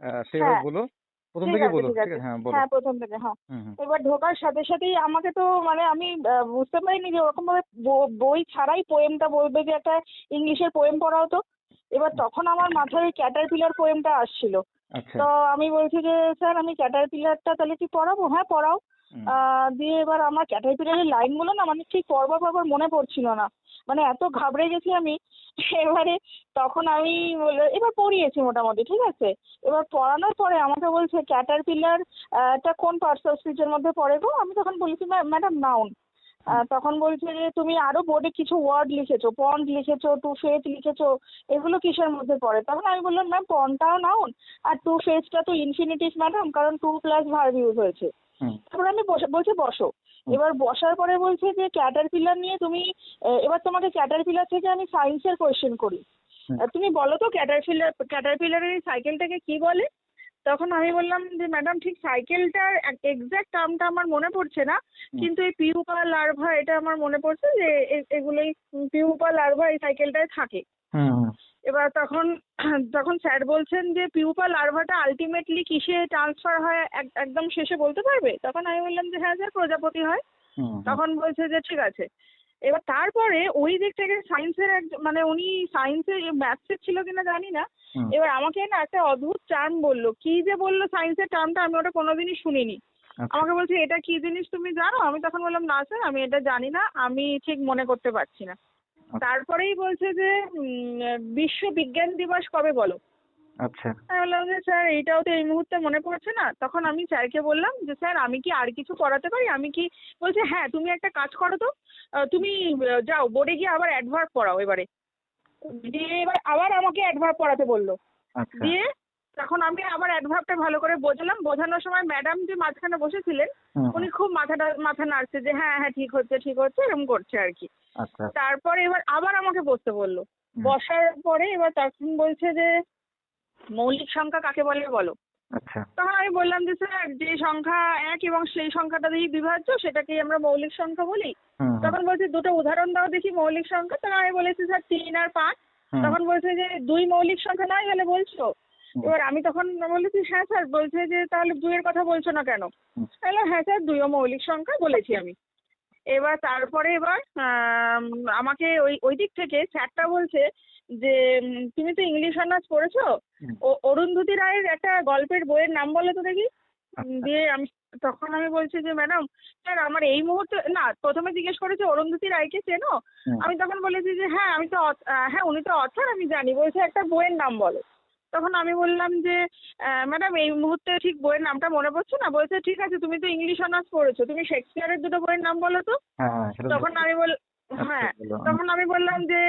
আহ, সেইভাবে হ্যাঁ। বলো প্রথম থেকে বলো ঠিক আছে। হ্যাঁ বলো। হ্যাঁ প্রথম থেকে হ্যাঁ। এবার ঢোকার সাথে সাথেই আমাকে তো মানে আমি বুঝতে পারিনি যে ওরকম ভাবে ব- বই ছাড়াই পোয়েমটা বলবে যে একটা ইংলিশের পোয়েম পড়াও তো। এবার তখন আমার মাথায় ওই ক্যাটারপিলার পোয়েমটা আসছিল। আচ্ছা। তো আমি বলছি যে স্যার আমি ক্যাটারপিলারটা তাহলে কি পড়াবো? হ্যাঁ পড়াও। দিয়ে এবার আমার ক্যাটারপিলারের লাইনগুলো না মানে ঠিক পড়বার পরবার মনে পড়ছিল না। মানে এত ঘাবড়ে গেছি আমি এবারে তখন আমি বলে- এবার পড়িয়েছি মোটামুটি ঠিক আছে? এবার পড়ানোর পরে আমাকে বলছে ক্যাটারপিলার টা কোন পার্টস অফ স্পিচের মধ্যে পড়ে গো? আমি তখন বলেছি ম্যাডাম নাউন তখন বলছে যে তুমি আরও বোর্ডে কিছু ওয়ার্ড লিখেছো পন্ড লিখেছো টু ফেজ লিখেছো এগুলো কিসের মধ্যে পড়ে? তখন আমি বললাম ম্যাম পন্ডটাও নাউন আর টু ফেজটা তো ইনফিনিটিভ ম্যাডাম কারণ টু প্লাস ভার্ব ইউজ হয়েছে। তারপরে আমি বলছে বসো। এবার বসার পরে বলছে যে ক্যাটারপিলার নিয়ে তুমি এবার তোমাকে ক্যাটারপিলার থেকে আমি সায়েন্সের কোয়েশ্চেন করি। তুমি বলো তো ক্যাটারপিলার ক্যাটারপিলারের এই সাইকেলটাকে কি বলে? তখন আমি বললাম যে ম্যাডাম ঠিক সাইকেলটার এক্সাক্ট টার্মটা আমার মনে পড়ছে না কিন্তু এই পিউপা লার্ভা এটা আমার মনে পড়ছে যে এগুলোই পিউপা লার্ভা এই সাইকেলটায় থাকে। এবার তখন তখন স্যার বলছেন যে পিউপা লার্ভাটা আলটিমেটলি কিসে ট্রান্সফার হয় এক- একদম শেষে বলতে পারবে? তখন আমি বললাম যে হ্যাঁ স্যার প্রজাপতি হয়। তখন বলছে যে ঠিক আছে। এবার তারপরে ওই দিক থেকে সায়েন্সের এক মানে উনি সায়েন্সের ম্যাথসের ছিল কিনা জানি না। এবার আমাকে না একটা অদ্ভুত টার্ম বলল। কি যে বলল সায়েন্সের টার্মটা আমি ওটা কোনোদিনই শুনিনি। আচ্ছা, আমাকে বলছে এটা কি জিনিস তুমি জানো? আমি তখন বললাম না স্যার আমি এটা জানি না। আমি ঠিক মনে করতে পারছি না। তারপরেই বলছে যে উম, বিশ্ব বিজ্ঞান দিবস কবে বলো? আচ্ছা। আমি বললাম যে স্যার এইটাও তো এই মুহূর্তে মনে পড়ছে না। তখন আমি স্যারকে বললাম যে স্যার আমি কি আর কিছু করাতে পারি? আমি কি বলছে হ্যাঁ তুমি একটা কাজ করো তো তুমি যাও বোর্ডে গিয়ে আবার অ্যাডভার্ব পড়াও এবারে। দিয়ে এবার আবার আমাকে অ্যাডভার্ব পড়াতে বলল। আচ্ছা। দিয়ে তখন আমি আবার অ্যাডভার্বটা ভালো করে বোঝালাম। বোঝানোর সময় ম্যাডাম যে মাঝখানে বসেছিলেন উনি খুব মাথাটা মাথা নাড়ছে যে হ্যাঁ হ্যাঁ ঠিক হচ্ছে ঠিক হচ্ছে এরকম করছে আর কি। আচ্ছা তারপরে এবার আবার আমাকে বসতে বলল। বসার পরে এবার তখন বলছে যে মৌলিক সংখ্যা কাকে বলে বলো? আচ্ছা। তখন আমি বললাম যে স্যার যে সংখ্যা এক এবং সেই সংখ্যাটা দিয়েই বিভাজ্য সেটাকেই আমরা মৌলিক সংখ্যা বলি। তখন বলছে দুটো উদাহরণ দাও দেখি মৌলিক সংখ্যা। তখন আমি বলেছি স্যার তিন আর পাঁচ। তখন বলছে যে দুই মৌলিক সংখ্যা নয় হলে বলছো? এবার আমি তখন বলেছি হ্যাঁ স্যার। বলছে যে তাহলে দুইয়ের কথা বলছো না কেন। তাহলে হ্যাঁ স্যার দুইও মৌলিক সংখ্যা বলেছি আমি। এবার তারপরে এবার আম, আমাকে ওই ওই দিক থেকে স্যারটা বলছে যে তুমি তো ইংলিশ অনার্স পড়েছো? অরুন্ধতী রায়ের একটা গল্পের বইয়ের নাম বলো তো দেখি। আচ্ছা। দিয়ে আমি তখন আমি বলছি যে ম্যাডাম স্যার আমার এই মুহূর্তে না প্রথমে জিজ্ঞেস করেছে অরুন্ধতী রায়কে চেনো? আমি তখন বলেছি যে হ্যাঁ আমি তো হ্যাঁ উনি তো অথর আমি জানি। বলছে একটা বইয়ের নাম বলো। তখন আমি বললাম যে ম্যাডাম এই মুহূর্তে ঠিক বইয়ের নামটা মনে পড়ছে না? বলছে ঠিক আছে তুমি তো ইংলিশ অনার্স পড়েছো তুমি শেক্সপিয়ারের দুটো বইয়ের নাম বলো তো? হ্যাঁ হ্যাঁ তখন আমি বল আচ্ছা, হ্যাঁ তখন আমি বললাম যে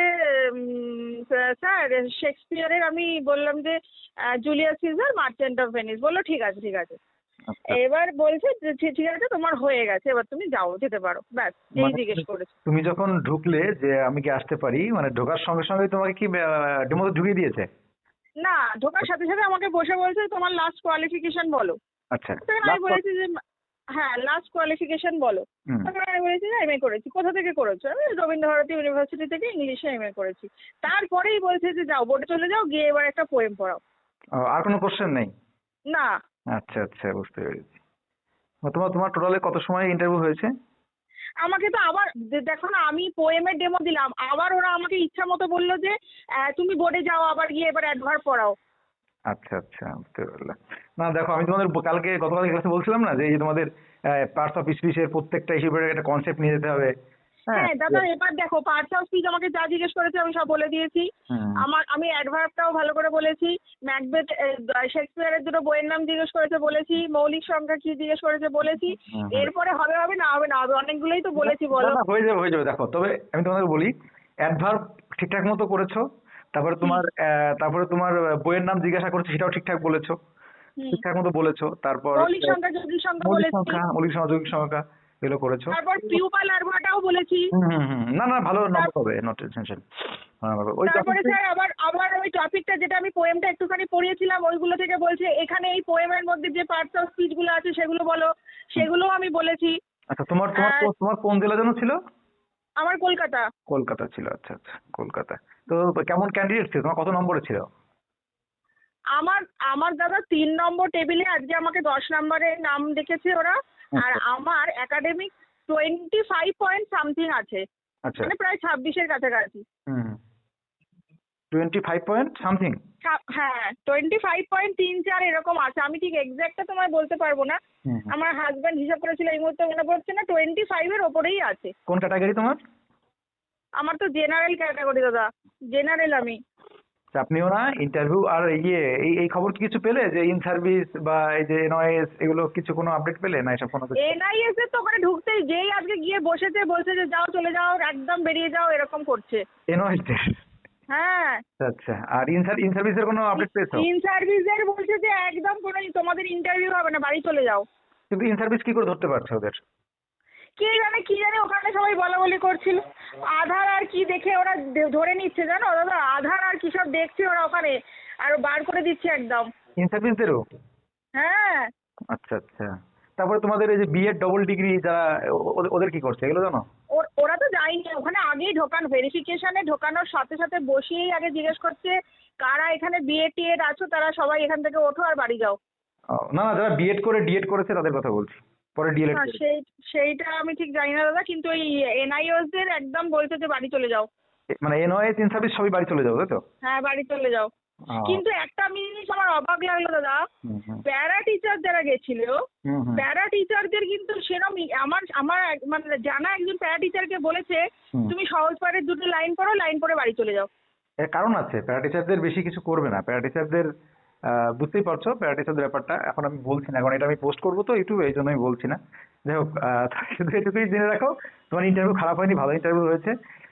উম, স্যার শেক্সপিয়ারের আমি বললাম যে Julius Caesar merchant of Venice বলল ঠিক আছে ঠিক আছে। আচ্ছা। এবার বলছে ঠিক আছে তোমার হয়ে গেছে এবার তুমি যাও যেতে পারো। ব্যাস এই মানে জিজ্ঞেস করেছে। তুমি যখন ঢুকলে যে আমি কি আসতে পারি? মানে ঢোকার সঙ্গে সঙ্গে তোমাকে কি ডেমোতে ঢুকিয়ে দিয়েছে? না ঢোকার সাথে সাথে আমাকে বসে বলছে তোমার লাস্ট কোয়ালিফিকেশন বলো। আচ্ছা আমি বলেছি যে হ্যাঁ লাস্ট কোয়ালিফিকেশন বলো। তখন আমি বলেছি যে এমএ করেছি। কোথা থেকে করেছ? আমি রবীন্দ্রভারতী ইউনিভার্সিটি থেকে ইংলিশে এমএ করেছি। তারপরেই বলছে যে যাও বোর্ডে চলে যাও গিয়ে এবার একটা পোয়েম পড়াও। আর কোনো কোশ্চেন নেই? না। আচ্ছা আচ্ছা বুঝতে পেরেছি। তোমার তোমার টোটালে কত সময় ইন্টারভিউ হয়েছে? আমাকে তো আবার দেখো না, আমি পোয়েমের ডেমো দিলাম। আবার ওরা আমাকে ইচ্ছা মতো বলল যে তুমি বোর্ডে যাও, আবার গিয়ে এবার অ্যাডভার্ব পড়াও। আচ্ছা আচ্ছা বুঝতে পারলাম। না, দেখো, আমি তোমাদের কালকে গতকাল ক্লাসে বলছিলাম না যে, এই যে তোমাদের পার্টস অফ স্পিচের প্রত্যেকটা হিসেবে একটা কনসেপ্ট নিয়ে যেতে হবে। হ্যাঁ দাদা এবার দেখো পার্টস অফ স্পিচ আমাকে যা জিজ্ঞেস করেছে আমি সব বলে দিয়েছি। আমার আমি অ্যাডভার্বটাও ভালো করে বলেছি। ম্যাকবেথ শেক্সপিয়ারের দুটো বইয়ের নাম জিজ্ঞেস করেছে বলেছি। মৌলিক সংখ্যা কি জিজ্ঞেস করেছে বলেছি। এরপরে হবে হবে না হবে না হবে অনেকগুলোই তো বলেছি বলো। হয়ে যাবে হয়ে যাবে দেখো তবে আমি তোমাকে বলি অ্যাডভার্ব ঠিকঠাক মতো করেছ তারপরে তোমার তারপরে তোমার বইয়ের নাম জিজ্ঞাসা করেছে সেটাও ঠিকঠাক বলেছ। ঠিকঠাক মতো বলেছ তারপর মৌলিক সংখ্যা মৌলিক সংখ্যা যৌগিক সংখ্যা। এগুলো করেছ? তারপর পিউপা লার্ভাটাও বলেছি। হুম হুম না না ভালো নম্বর হবে নো টেনশন ওই তারপরে স্যার আবার আবার ওই টপিকটা যেটা আমি পোয়েমটা একটুখানি পড়িয়েছিলাম ওইগুলো থেকে বলছে এখানে এই পোয়েমের মধ্যে যে পার্টস অফ স্পিচগুলো আছে সেগুলো বলো। সেগুলোও আমি বলেছি। আচ্ছা তোমার তোমার তোমার কোন জেলা যেন ছিল? আমার কলকাতা। কলকাতা ছিল আচ্ছা আচ্ছা কলকাতা। তো কেমন ক্যান্ডিডেট ছিল? তোমার কত নম্বরে ছিল? আমার আমার দাদা তিন নম্বর টেবিলে আজকে আমাকে দশ নম্বরের নাম দেখেছে ওরা। আর আচ্ছা। আমার academic twenty five point something আছে। আচ্ছা। মানে প্রায় ছাব্বিশের কাছাকাছি। টোয়েন্টি ফাইভ পয়েন্ট সামথিং হ্যাঁ টোয়েন্টি ফাইভ পয়েন্ট তিন চার এরকম আছে। আমি ঠিক এক্সাক্টটা তোমায় বলতে পারব না। আমার হাজব্যান্ড হিসাব করেছিল এই মুহূর্তে মনে পড়ছে না টোয়েন্টি ফাইভ এর ওপরেই আছে। কোন ক্যাটাগরি তোমার? আমার তো জেনারেল ক্যাটাগরি দাদা। জেনারেল আমি। আচ্ছা, আপনিও না? ইন্টারভিউ আর ইয়ে এই এই খবর কি কিছু পেলে? যে ইন সার্ভিস বা এই যে এনওএস এগুলো কিছু কোনো আপডেট পেলে না এসব কোনো এনআইএস এর তো ওখানে ঢুকতেই যেই আজকে গিয়ে বসেছে বলছে যে যাও চলে যাও একদম বেরিয়ে যাও এরকম করছে। দের হ্যাঁ। আচ্ছা আর ইন ইন সার্ভিসের কোনো আপডেট পেয়েছ? ইন সার্ভিসের বলছে যে একদম কোনো তোমাদের ইন্টারভিউ হবে না বাড়ি চলে যাও। কিন্তু ইন সার্ভিস কি করে ধরতে পারছে ওদের? কে জানে কি জানে ওখানে সবাই বলা বলি করছিল। আধার আর কি দেখে ওরা ধরে নিচ্ছে জানো? দাদা আধার আর কি সব দেখছে ওরা ওখানে। আর বার করে দিচ্ছে একদম। ইন হ্যাঁ। আচ্ছা আচ্ছা। তারপরে তোমাদের এই যে বিএড ডবল ডিগ্রি যারা ও- ওদের- কি করছে? এগুলো জানো? ওর- তো যায়নি। ওখানে আগেই ঢোকান। ভেরিফিকেশনে ঢোকানোর সাথে সাথে বসিয়েই আগে জিজ্ঞেস করছে কারা এখানে বিএ টিএড আছো? তারা সবাই এখান থেকে ওঠো আর বাড়ি যাও। না না যারা বিএড করে ডিএড করেছে তাদের কথা বলছি। পরে ডিএলএড সেই সেইটা আমি ঠিক জানি না দাদা কিন্তু ওই এনআইওস দের একদম বলছে যে বাড়ি চলে যাও। মানে এনওএস ইন সার্ভিস সবই বাড়ি চলে যাও তাই তো? হ্যাঁ বাড়ি চলে যাও। কিন্তু একটা জিনিস আমার অবাক লাগল দাদা প্যারা টিচার যারা গেছিল প্যারা টিচারদের কিন্তু সেরকম আমার আমার মানে জানা একজন প্যারা টিচারকে বলেছে তুমি সহজ পাঠের দুটো লাইন পড়ো লাইন পড়ে বাড়ি চলে যাও। এর কারণ আছে প্যারা টিচারদের বেশি কিছু করবে না। প্যারা টিচারদের বুঝতেই পারছ প্যারাটিসের ব্যাপারটা। এখন আমি বলছি না, কারণ এটা আমি পোস্ট করব তো ইউটিউবে এই জন্যই বলছি না। যাই হোক শুধু এটুকুই জেনে রাখো। তোমার ইন্টারভিউ খারাপ হয়নি, ভালো ইন্টারভিউ হয়েছে।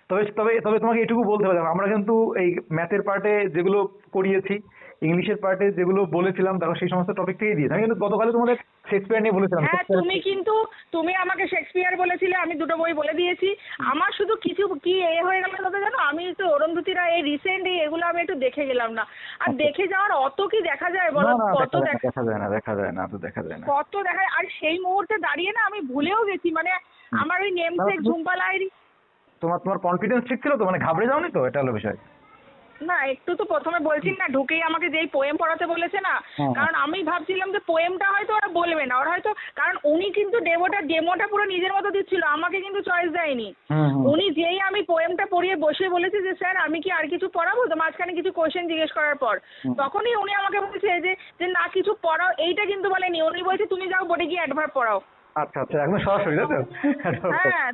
তবে তবে তবে তোমাকে এটুকু বলতে হবে আমরা কিন্তু এই ম্যাথের পার্টে যেগুলো করিয়েছি ইংলিশের পার্টে যেগুলো বলেছিলাম দেখো সেই সমস্ত টপিক থেকেই দিয়েছি আমি কিন্তু গতকালে তোমাদের শেক্সপিয়ার নিয়ে বলেছিলাম। হ্যাঁ তুমি কিন্তু তুমি আমাকে শেক্সপিয়ার বলেছিলে আমি দুটো বই বলে দিয়েছি। আমার শুধু কিছু কি এ হয়ে গেল দাদা জানো? আমি তো অরুন্ধতী রায় এই রিসেন্ট এগুলো আমি একটু দেখে গেলাম না। আর দেখে যাওয়ার অত কি দেখা যায় বলো? আচ্ছা। কত দেখা যায় না, দেখা যায় না তো দেখা যায় না। কত দেখা আর সেই মুহূর্তে দাঁড়িয়ে না আমি ভুলেও গেছি। মানে আমার ওই নেমসেক ঝুম্পা লাহিড়ী তোমার তোমার কনফিডেন্স ঠিক ছিল তো? মানে ঘাবড়ে যাওনি তো? এটা হলো বিষয়। না একটু তো প্রথমে বলছি না ঢুকেই আমাকে যেই পোয়েম পড়াতে বলেছে না হ্যাঁ। কারণ আমি ভাবছিলাম যে পোয়েমটা হয়তো ওরা বলবে না ওরা হয়তো কারণ উনি কিন্তু ডেমোটা ডেমোটা পুরো নিজের মতো দিচ্ছিল আমাকে কিন্তু চয়েস দেয়নি। উনি যেই আমি পোয়েমটা পড়িয়ে বসে বলেছে যে স্যার আমি কি আর কিছু পড়াবো? তো মাঝখানে কিছু কোয়েশ্চেন জিজ্ঞেস করার পর তখনই উনি আমাকে বলছে যে যে না কিছু পড়াও। এইটা কিন্তু বলেনি উনি বলছে তুমি যাও বোর্ডে গিয়ে অ্যাডভার্ব পড়াও। আচ্ছা আচ্ছা একদম সরাসরি তাই তো? হ্যাঁ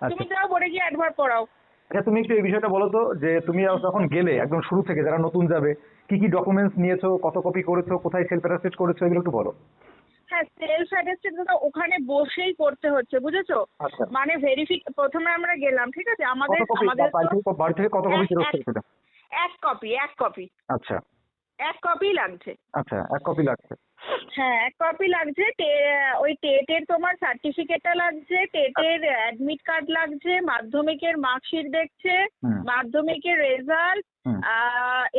তুমি আচ্ছা যাও বোর্ডে গিয়ে অ্যাডভার্ব পড়াও। আচ্ছা তুমি একটু এই বিষয়টা বলো তো যে তুমি যখন গেলে একদম শুরু থেকে যারা নতুন যাবে কি কি ডকুমেন্টস নিয়েছো কত কপি করেছ কোথায় সেলফ অ্যাটাস্টেড করেছ এগুলো একটু বলো। হ্যাঁ সেলফ অ্যাটেস্টেড দাদা ওখানে বসেই করতে হচ্ছে বুঝেছ? আচ্ছা। মানে ভেরিফি প্রথমে আমরা গেলাম ঠিক আছে? আমাদের আমাদের বাড়ি থেকে কত কপি এক কপি এক কপি আচ্ছা। এক কপি লাগছে। আচ্ছা এক কপি লাগছে। হ্যাঁ এক কপি লাগছে। ওই টেটের তোমার সার্টিফিকেটটা লাগছে টেটের অ্যাডমিট কার্ড লাগছে মাধ্যমিকের মার্কশিট দেখছে মাধ্যমিকের রেজাল্ট।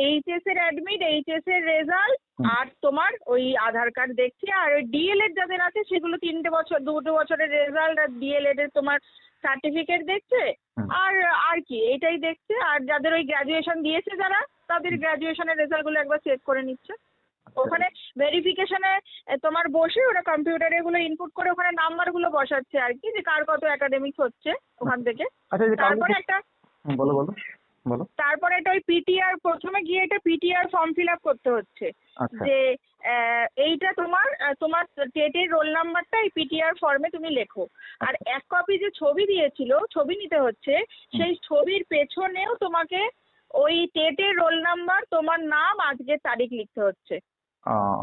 এইচএস এর অ্যাডমিট এইচএস এর রেজাল্ট আর তোমার ওই আধার কার্ড দেখছে আর ওই ডিএলএড যাদের আছে সেগুলো তিনটে বছর দুটো বছরের রেজাল্ট আর ডিএলএড এর তোমার সার্টিফিকেট দেখছে আর আর কি এটাই দেখছে আর যাদের ওই গ্রাজুয়েশন দিয়েছে যারা তাদের গ্রাজুয়েশনের রেজাল্টগুলো একবার চেক করে নিচ্ছে। ওখানে ভেরিফিকেশনে তোমার বসে ওরা কম্পিউটারে এগুলো ইনপুট করে ওখানে নাম্বারগুলো বসাচ্ছে আর কি যে কার কত একাডেমিক্স হচ্ছে ওখান থেকে। আচ্ছা তারপরে একটা বলো বলো বলো। তারপরে একটা ওই পিটিআর প্রথমে গিয়ে এটা পিটিআর ফর্ম ফিল আপ করতে হচ্ছে। আচ্ছা। যে এইটা তোমার তোমার টেটের রোল নাম্বারটা এই পিটিআর ফর্মে তুমি লেখো। আর এক কপি যে ছবি দিয়েছিল ছবি নিতে হচ্ছে সেই ছবির পেছনেও তোমাকে ওই টেটের রোল নাম্বার তোমার নাম আজকের তারিখ লিখতে হচ্ছে।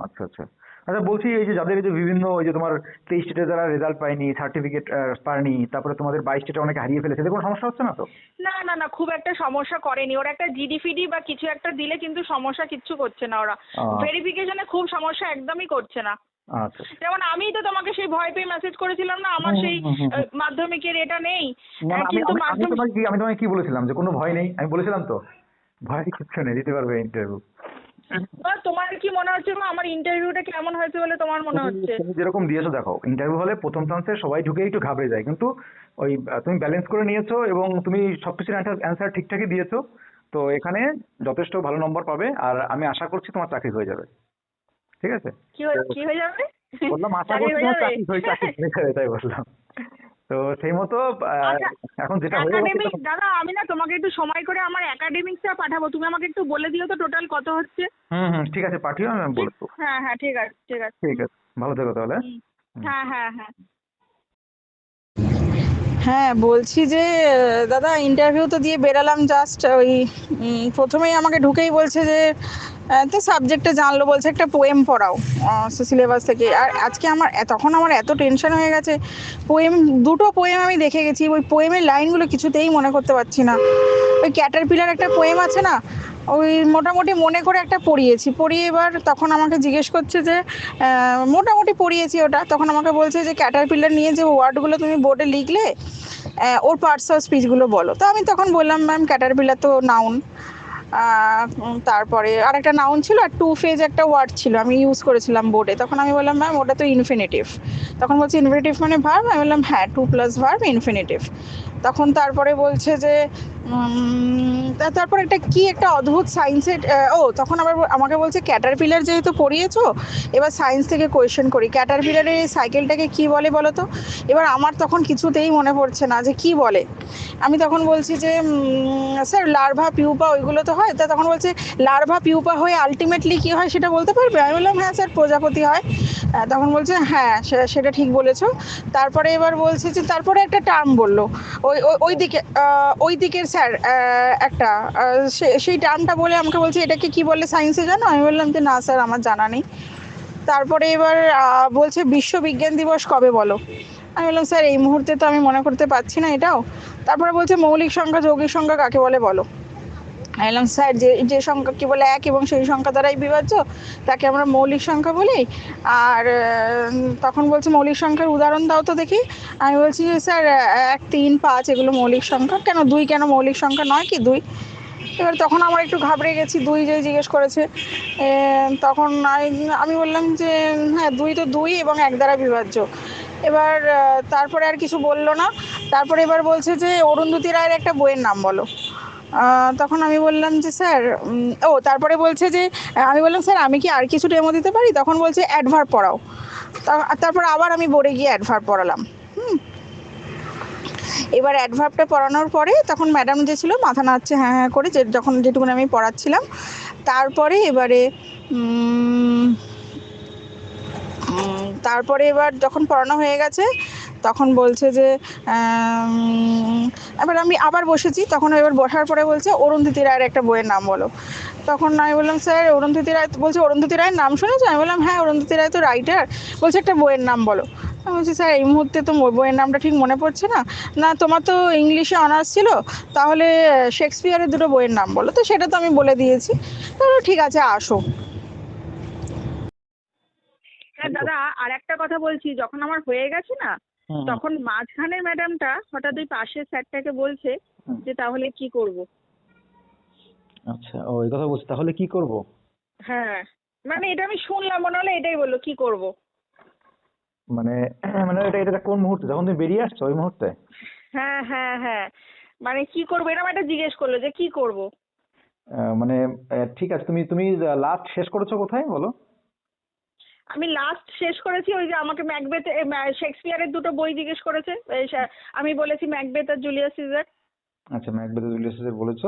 আচ্ছা আচ্ছা। আচ্ছা বলছি এই যে যাদের এই যে বিভিন্ন ওই যে তোমার তেইশ স্টেটে যারা রেজাল্ট পায়নি সার্টিফিকেট পায়নি তারপরে তোমাদের বাইশ স্টেটে অনেকে হারিয়ে ফেলেছে এদের কোনো সমস্যা হচ্ছে না তো? না না না খুব একটা সমস্যা করেনি। ওরা একটা জিডি ফিডি বা কিছু একটা দিলে কিন্তু সমস্যা কিচ্ছু করছে না ওরা। ভেরিফিকেশনে খুব সমস্যা একদমই করছে না। আচ্ছা। যেমন আমি তো তোমাকে সেই ভয় পেয়ে মেসেজ করেছিলাম না আমার সেই মাধ্যমিকের এটা নেই। না, কিন্তু আমি তোমাকে কি বলেছিলাম যে কোনো ভয় নেই? আমি বলেছিলাম তো? ভয় কিচ্ছু নেই দিতে পারবে ইন্টারভিউ তোমার কি মনে হচ্ছে আমার ইন্টারভিউটা কেমন হয়েছে বলে তোমার মনে হচ্ছে? তুমি যেরকম দিয়েছ দেখো ইন্টারভিউ হলে প্রথম চান্সে সবাই ঢুকে একটু ঘাবড়ে যায়। কিন্তু ওই তুমি ব্যালেন্স করে নিয়েছো এবং তুমি সবকিছুর অ্যান্সার ঠিকঠাকই দিয়েছ। তো এখানে যথেষ্ট ভালো নম্বর পাবে আর আমি আশা করছি তোমার চাকরি হয়ে যাবে। ঠিক আছে? কি হয়ে যাবে? বললাম আশা করছি তোমার চাকরি হয়ে চাকরি হয়ে যাবে তাই বললাম। তো সেই মতো আচ্ছা, এখন যেটা একাডেমিক দাদা আমি না তোমাকে একটু সময় করে আমার একাডেমিক্সটা পাঠাবো। তুমি আমাকে একটু বলে দিও তো টোটাল কত হচ্ছে। হুম হুম ঠিক আছে পাঠিও আমি বলে দেবো হ্যাঁ হ্যাঁ ঠিক আছে ঠিক আছে। ঠিক আছে ভালো থেকো তাহলে। হ্যাঁ? হ্যাঁ হ্যাঁ। হ্যাঁ বলছি যে, দাদা ইন্টারভিউ তো দিয়ে বেরালাম জাস্ট ওই প্রথমেই আমাকে ঢুকেই বলছে যে তো সাবজেক্টে জানলো, বলছে একটা পোয়েম পড়াও সিলেবাস থেকে। আর আজকে আমার তখন আমার এত টেনশন হয়ে গেছে পোয়েম দুটো পোয়েম আমি দেখে গেছি, ওই পোয়েমের লাইনগুলো কিছুতেই মনে করতে পারছি না। ওই ক্যাটারপিলার একটা পোয়েম আছে না ওই মোটামুটি মনে করে একটা পড়িয়েছি। পড়িয়ে এবার তখন আমাকে জিজ্ঞেস করছে যে মোটামুটি পড়িয়েছি ওটা। তখন আমাকে বলছে যে ক্যাটারপিলার নিয়ে যে ওয়ার্ডগুলো তুমি বোর্ডে লিখলে ওর পার্টস অফ স্পিচগুলো বলো। তো আমি তখন বললাম ম্যাম ক্যাটারপিলার তো নাউন তারপরে আর একটা নাউন ছিল আর টু ফেজ একটা ওয়ার্ড ছিল। আমি ইউজ করেছিলাম বোর্ডে তখন আমি বললাম ম্যাম ওটা তো ইনফিনিটিভ তখন বলছে ইনফিনিটিভ মানে ভার্ব আমি বললাম হ্যাঁ টু প্লাস ভার্ব ইনফিনিটিভ তখন তারপরে বলছে যে তারপর একটা কি একটা অদ্ভুত সায়েন্সের ও, তখন আবার আমাকে বলছে ক্যাটারপিলার যেহেতু পড়িয়েছো, এবার সায়েন্স থেকে কোয়েশ্চেন করি। ক্যাটারপিলারের এই সাইকেলটাকে কি বলে বলো তো? এবার আমার তখন কিছুতেই মনে পড়ছে না যে কি বলে। আমি তখন বলছি যে স্যার লার্ভা পিউপা ওইগুলো তো হয়, তা তখন বলছে, লার্ভা পিউপা হয়ে আলটিমেটলি কি হয় সেটা বলতে পারবে? আমি বললাম হ্যাঁ স্যার, প্রজাপতি হয়। তখন বলছে হ্যাঁ সেটা ঠিক বলেছ। তারপরে এবার বলছে যে, তারপরে একটা টার্ম বলল। ওই, ওই- দিকে ওই দিকের স্যার একটা সেই টার্মটা বলে আমাকে বলছে, এটাকে কি বলে সায়েন্সে জানো? আমি বললাম যে, না স্যার, আমার জানা নেই। তারপরে এবার বলছে বিশ্ব বিজ্ঞান দিবস কবে বলো? আমি বললাম, স্যার, এই মুহূর্তে তো আমি মনে করতে পারছি না এটাও। তারপরে বলছে, মৌলিক সংখ্যা, যৌগিক সংখ্যা কাকে বলে বলো? বললাম স্যার যে যে সংখ্যা কি বলে এক এবং সেই সংখ্যা দ্বারাই বিভাজ্য, তাকে আমরা মৌলিক সংখ্যা বলি। আর তখন বলছে মৌলিক সংখ্যার উদাহরণ দাও তো দেখি। আমি বলছি যে, স্যার, এক, তিন, পাঁচ এগুলো মৌলিক সংখ্যা। কেন দুই? কেন মৌলিক সংখ্যা নয় কি দুই? এবার তখন আমার একটু ঘাবড়ে গেছি, দুই যে জিজ্ঞেস করেছে। তখন আমি- বললাম যে হ্যাঁ দুই তো দুই এবং এক দ্বারা বিভাজ্য। এবার তারপরে আর কিছু বলল না। তারপরে এবার বলছে যে, অরুন্ধতী রায়ের একটা বইয়ের নাম বলো। তখন আমি বললাম যে, স্যার ও, তারপরে বলছে যে আমি বললাম, স্যার, আমি কি আর কিছু ডেমো দিতে পারি? তখন বলছে অ্যাডভার্ব পড়াও। তারপর আবার আমি বোর্ডে গিয়ে অ্যাডভার্ব পড়ালাম। হুম। এবার অ্যাডভার্বটা পড়ানোর পরে তখন ম্যাডাম যে ছিল, মাথা নাড়ছে হ্যাঁ হ্যাঁ করে, যে, যখন যেটুকুন আমি পড়াচ্ছিলাম। তারপরে এবারে তারপরে এবার যখন পড়ানো হয়ে গেছে তখন বলছে যে এবার আমি আবার বসেছি, তখন এবার বসার পরে বলছে, অরুন্ধতী রায়ের একটা বইয়ের নাম বলো। তখন আমি বললাম, স্যার, অরুন্ধতী রায়, বলছে, অরুন্ধতী রায়ের নাম শুনেছো? আমি বললাম হ্যাঁ অরুন্ধতী রায় তো রাইটার বলছে, একটা বইয়ের নাম বলো। আমি বলছি, স্যার, এই মুহূর্তে তো বইয়ের নামটা ঠিক মনে পড়ছে না। না, তোমার তো ইংলিশে অনার্স ছিল, তাহলে শেক্সপিয়ারের দুটো বইয়ের নাম বলো। তো সেটা তো আমি বলে দিয়েছি। তাহলে ঠিক আছে, আসো। হ্যাঁ দাদা আর একটা কথা বলছি, যখন আমার হয়ে গেছে না তখন মাঝখানের ম্যাডামটা হঠাৎ ওই পাশের স্যারটাকে বলছে যে তাহলে কি করব? আচ্ছা ও এই কথা বলছি তাহলে কি করব? হ্যাঁ মানে এটা আমি শুনলাম মনে হলো এটাই বলল কি করব? মানে মানে এটা এটা কোন মুহূর্তে? যখন তুমি বেরিয়ে আসছো ওই মুহূর্তে? হ্যাঁ হ্যাঁ হ্যাঁ মানে কি করব? এরকম একটা জিজ্ঞেস করল যে কি করব? মানে ঠিক আছে তুমি তুমি লাস্ট শেষ করেছ কোথায় বলো? আমি লাস্ট শেষ করেছি ওই যে আমাকে ম্যাকবেথ শেক্সপিয়ারের দুটো বই জিজ্ঞেস করেছে। আমি বলেছি ম্যাকবেথ আর জুলিয়াস সিজার আচ্ছা ম্যাকবেথ জুলিয়াস সিজার বলেছ?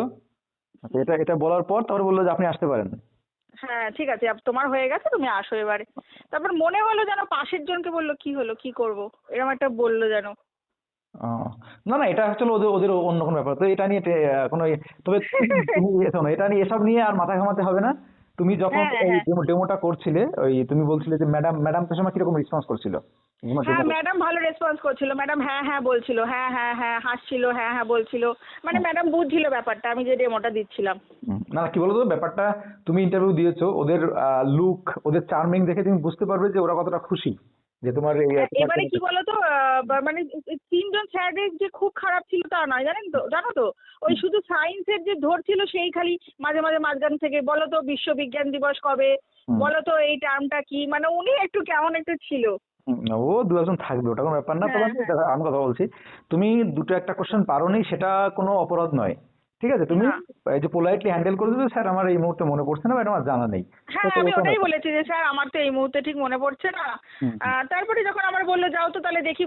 আচ্ছা এটা এটা বলার পর তারপর বলল যে আপনি আসতে পারেন। হ্যাঁ ঠিক আছে তোমার হয়ে গেছে তুমি আসো এবারে। তারপর মনে হলো যেন পাশের জনকে বলল কি হলো কি করব? এরকম একটা বলল যেন। না না এটা আসলে ওদের ওদের অন্য কোনো ব্যাপার। তো এটা নিয়ে কোনো তবে এটা নিয়ে এসব নিয়ে আর মাথা ঘামাতে হবে না। তুমি যখন হ্যাঁ, এই হ্যাঁ। ডেমো ডেমোটা করছিলে ওই তুমি বলছিলে যে ম্যাডাম ম্যাডাম তো সময় কীরকম রেসপন্স করছিল? হ্যাঁ ম্যাডাম ভালো রেসপন্স করছিল। ম্যাডাম হ্যাঁ হ্যাঁ বলছিল হ্যাঁ হ্যাঁ হ্যাঁ হাসছিল হ্যাঁ হ্যাঁ বলছিল। মানে ম্যাডাম বুঝছিল ব্যাপারটা আমি যে ডেমোটা দিচ্ছিলাম। না না, কি বলতো ব্যাপারটা তুমি ইন্টারভিউ দিয়েছ ওদের লুক ওদের চার্মিং দেখে তুমি বুঝতে পারবে যে ওরা কতটা খুশি। যে তোমার এই তোমার হ্যাঁ, এবারে কি বলতো মানে তিনজন স্যারের যে খুব খারাপ ছিল তা নয় জানেন তো? জানো তো? ওই শুধু সায়েন্সের যে ধরছিল সেই খালি মাঝে মাঝে মাঝখান থেকে বলো তো বিশ্ব বিজ্ঞান দিবস কবে? হুম। বলো তো এই টার্মটা কি? মানে উনি একটু কেমন একটু ছিল। ও দু একজন থাকবে ওটা কোনো ব্যাপার না। হ্যাঁ, তবে হ্যাঁ। আমি কথা বলছি। তুমি দুটো একটা কোশ্চেন পারোনি সেটা কোনো অপরাধ নয়। ঠিক আছে? তুমি। এই যে পোলাইটলি হ্যান্ডেল করে দিলে স্যার আমার এই মুহূর্তে মনে পড়ছে না বা আমার জানা নেই। হ্যাঁ আমি ওটাই বলেছি। যে স্যার আমার তো এই মুহূর্তে ঠিক মনে পড়ছে না। তারপরে যখন আমার বলল যাও তো তাহলে দেখি